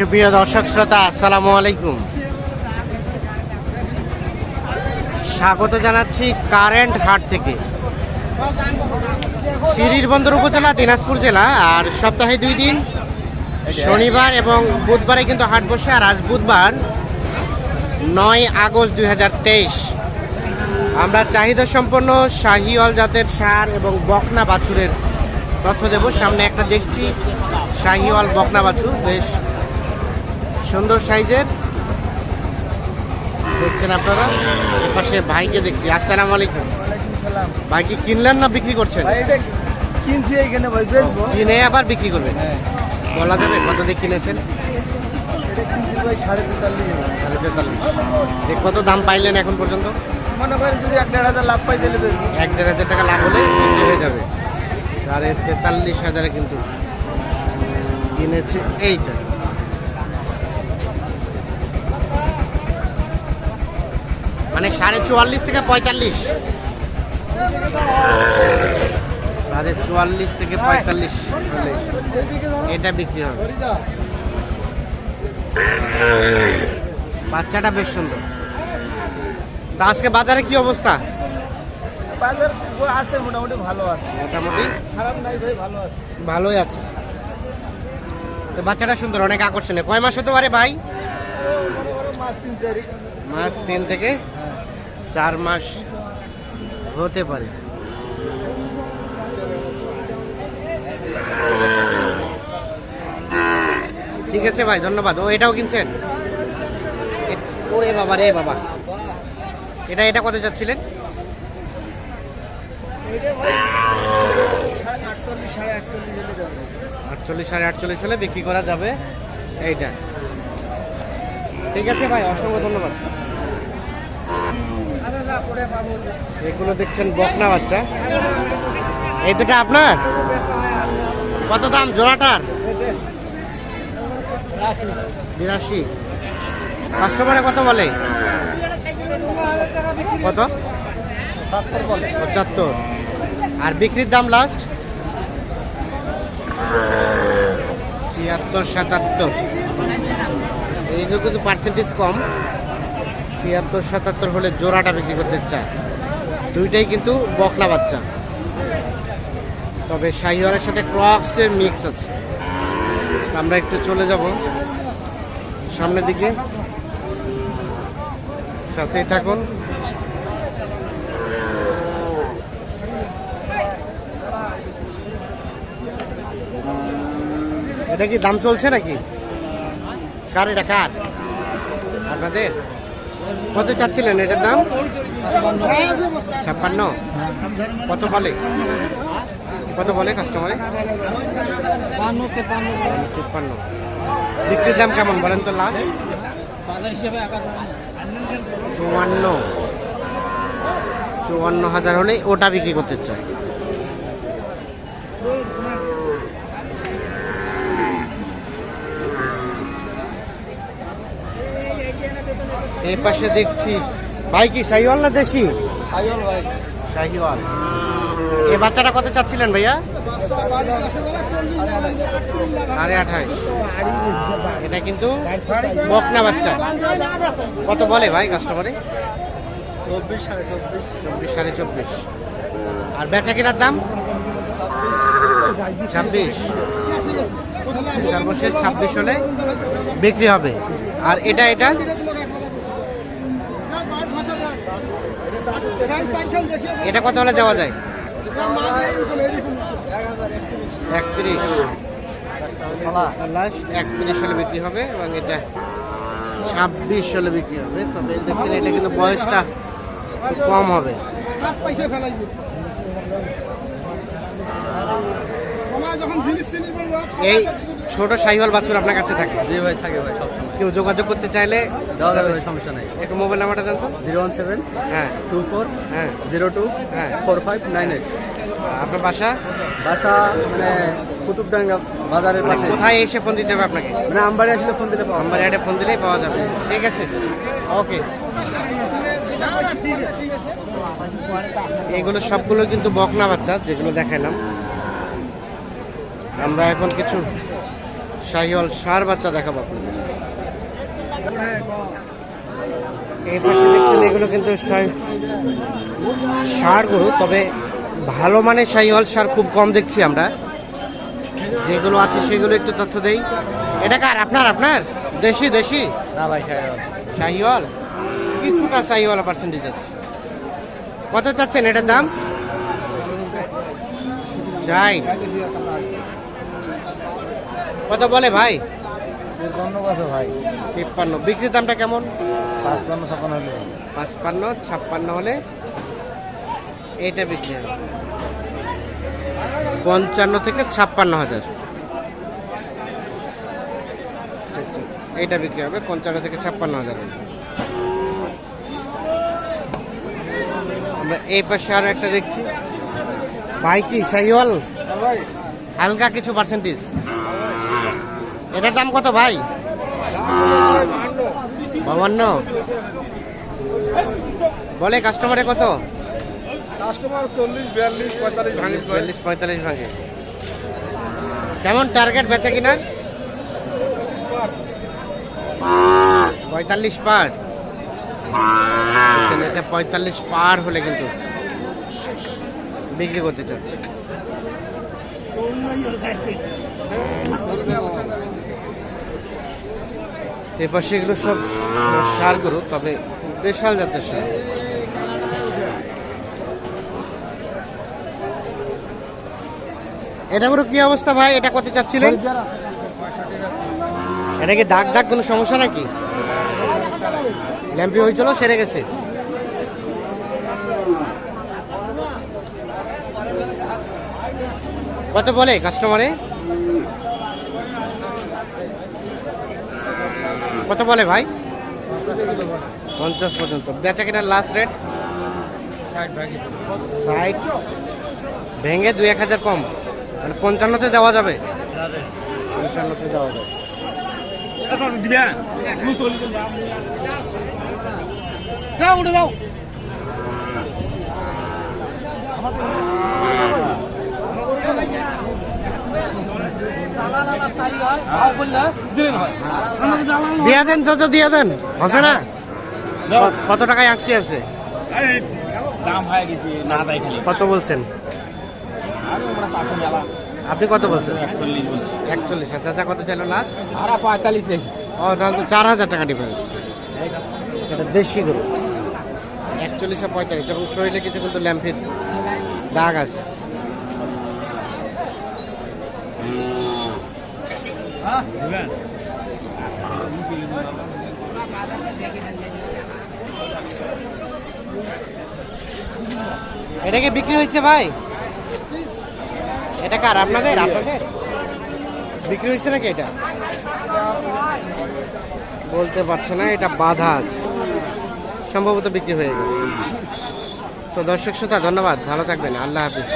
সুপ্রিয় দর্শক শ্রোতা, আসসালামু আলাইকুম। স্বাগত জানাচ্ছি কারেন্ট হাট থেকে। সিরির বন্দর উপজেলা, দিনাজপুর জেলা, আর সপ্তাহে দুই দিন, শনিবার এবং বুধবারে কিন্তু হাট বসে, আর আজ বুধবার নয় আগস্ট দুই হাজার তেইশ। আমরা চাহিদা সম্পন্ন শাহিওয়াল জাতের সার এবং বকনা বাছুরের তথ্য দেব। সামনে একটা দেখছি, শাহিওয়াল বকনা বাছুর, বেশ সুন্দর সাইজের। দেখছেন আপনারা? এপাশে ভাইকে দেখছি। আসসালামু আলাইকুম। ওয়ালাইকুম সালাম ভাই কি কিনলেন না বিক্রি করছেন? কিনছি কিনে আবার বিক্রি করবেন? হ্যাঁ। বলা যাবে কত দিয়ে কিনেছেন? সাড়ে তেতাল্লিশ। কত দাম পাইলেন এখন পর্যন্ত? মনে করেন যদি এক দেড় হাজার লাভ পাই দিলে এক দেড় হাজার টাকা লাভ হলে বিক্রি হয়ে যাবে। সাড়ে তেতাল্লিশ হাজারে কিন্তু কিনেছে। এইটা। মানে সাড়ে চুয়াল্লিশ থেকে পঁয়তাল্লিশ। সাড়ে চুয়াল্লিশ থেকে পঁয়তাল্লিশ হলে এটা বিক্রি হবে। বাচ্চাটা বেশ সুন্দর। তা আজকে বাজারে কি অবস্থা? বাজার আছে মোটামুটি ভালো আছে। মোটামুটি? খারাপ নাই ভাই ভালো আছে। ভালোই আছে। তো বাচ্চাটা সুন্দর অনেক আকর্ষণীয়। কয় মাস হতে পারে ভাই? মাস তিন চারি। মাস তিন থেকে? চার মাস হতে পারে। ঠিক আছে ভাই, ধন্যবাদ। ও, এটাও কিনছেন? ওরে বাবা রে বাবা। এটা এটা কত যাচ্ছিলেন আটচল্লিশ সাড়ে আটচল্লিশ বিক্রি করা যাবে। এইটা। ঠিক আছে ভাই, অসংখ্য ধন্যবাদ। এগুলো দেখছেন বকনা বাচ্চা। এই দুটো আপনার? কত দাম জোড়াটার? বিরাশি। কাস্টমারে কত বলে? কত? পঁচাত্তর। আর বিক্রির দাম লাস্ট ছিয়াত্তর সাতাত্তর। এইগুলো কিন্তু পার্সেন্টেজ কম। ছিয়াত্তর, সাতাত্তর হলে জোড়াটা বিক্রি করতে চায়। দুইটাই কিন্তু বকলা বাচ্চা। তবে শাহিওয়ালের সাথে ক্রক্সের মিক্স আছে। আমরা একটু চলে যাব সামনের দিকে। সাথেই থাকুন। এটা কি দাম চলছে নাকি? কার এটা, কার? আপনাদের? কত চাচ্ছিলেন এটার দাম? ছাপ্পান্ন? কত বলে? কত বলে কাস্টমারে তিপ্পান্ন। বিক্রির দাম কেমন বলেন তো লাস্ট চুয়ান্ন। চুয়ান্ন হাজার হলে ওটা বিক্রি করতে চাই এই পাশে দেখছি। ভাই কি শাহিওয়াল না দেশি? আইল ভাই। শাহিওয়াল এই বাচ্চাটা কত চাচ্ছিলেন ভাইয়া? সাড়ে আঠাশ। এটা কিন্তু বকনা বাচ্চা। কত বলে ভাই কাস্টমারে চব্বিশ সাড়ে চব্বিশ। চব্বিশ সাড়ে চব্বিশ। আর বেচা কেনার দাম? ছাব্বিশ। সর্বশেষ ছাব্বিশ হলে বিক্রি হবে। আর এটা এটা? এটা কত হলে দেওয়া যায়? একত্রিশ। একত্রিশ হলে বিক্রি হবে এবং এটা ছাব্বিশ হলে বিক্রি হবে। তবে দেখছেন এটা কিন্তু বয়সটা কম হবে। এই ছোট সাইহল বাছুর আপনার কাছে থাকে? জি ভাই থাকে ভাই সবসময়। কেউ যোগাযোগ করতে চাইলে দেওয়া যাবে। ভাই সমস্যা নাই। একটু মোবাইল নাম্বারটা জানতো? জিরো ওয়ান সেভেন হ্যাঁ। টু ফোর হ্যাঁ। জিরো টু হ্যাঁ। Four five nine eight. আপনার বাসা? বাসা মানে কুতুবডাঙ্গা বাজারের মানে পাশে। কোথায় এসে ফোন দিতে হবে আপনাকে? মানে আমবাড়ি আসলে ফোন দিলে পাওয়া অ্যাডে ফোন দিলেই পাওয়া যাবে। ঠিক আছে? ওকে। এগুলো সবগুলো কিন্তু বকনা বাচ্চা যেগুলো দেখাইলাম। আমরা এখন কিছু শাহিওয়াল সার বাচ্চা দেখাবো আপনাদের। এই পাশে দেখছেন এগুলো কিন্তু সার- গরু তবে ভালো মানের শাহিওয়াল সার খুব কম দেখছি আমরা। যেগুলো আছে সেগুলো একটু তথ্য দেই। এটা কার? আপনার আপনার? দেশি দেশি? না ভাই শাহিওয়াল। কিছুটা শাহিওয়ালা পার্সেন্টেজ আছে। কত চাচ্ছেন এটার দাম? ষাট কত বলে ভাই? তিপ্পান্ন। বিক্রির দামটা কেমন? পাঁচপান্ন ছাপান্ন হলে পাঁচপান্ন ছাপ্পান্ন হলে এইটা বিক্রি হবে। পঞ্চান্ন থেকে ছাপ্পান্ন হাজার। এইটা বিক্রি হবে পঞ্চান্ন থেকে ছাপ্পান্ন হাজার। আমরা এই পাশে আরও একটা দেখছি। ভাই কি ভাই হালকা কিছু পার্সেন্টেজ এটার দাম কত ভাই? বাবান্ন বলে কাস্টমারে কত? কাস্টমার চল্লিশ বিয়াল্লিশ পঁয়তাল্লিশ চল্লিশ পঁয়তাল্লিশ ভাগে কেমন টার্গেট বেচা কিনা পঁয়তাল্লিশ পার। এটা পঁয়তাল্লিশ পার হলে কিন্তু বিক্রি করতে চাচ্ছে। এবার এগুলো সব সার গরু, তবে বিশাল জাতের সার। এটা পুরো কি অবস্থা ভাই? এটা কত চাচ্ছিলেন? এটা কি দাগ দাগ কোনো সমস্যা নাকি? ল্যাম্পি হয়েছিল, সেরে গেছে। কত বলে কাস্টমারে কত বলে ভাই? পঞ্চাশ পর্যন্ত। বেচা কেনার লাস্ট রেট ষাট ভেঙে দু এক হাজার কম। মানে পঞ্চান্নতে দেওয়া যাবে? পঞ্চান্নতে দেওয়া যাবে। দাও উঠে যাও। দিয়ে দেন চাচা দিয়ে দেন। হসে না? কত টাকায় আঁকতে আছে? কত বলছেন? আপনি কত বলছেন? একচল্লিশ চাচা কত চাইলো লাস্ট আর পঁয়তাল্লিশ ও তাহলে তো চার হাজার টাকা ডিফারেন্স এটা দেশি গরু। একচল্লিশ আর পঁয়তাল্লিশ এবং শরীরে কিছু কিন্তু ল্যাম্পের দাগ আছে। এটা কি বিক্রি হয়েছে ভাই? এটা কার? আপনাদের? আপনাদের? বিক্রি হয়েছে নাকি এটা? বলতে পারছে না এটা বাধা আছে। সম্ভবত বিক্রি হয়ে গেছে। তো দর্শক শ্রোতা ধন্যবাদ। ভালো থাকবেন। আল্লাহ হাফিজ।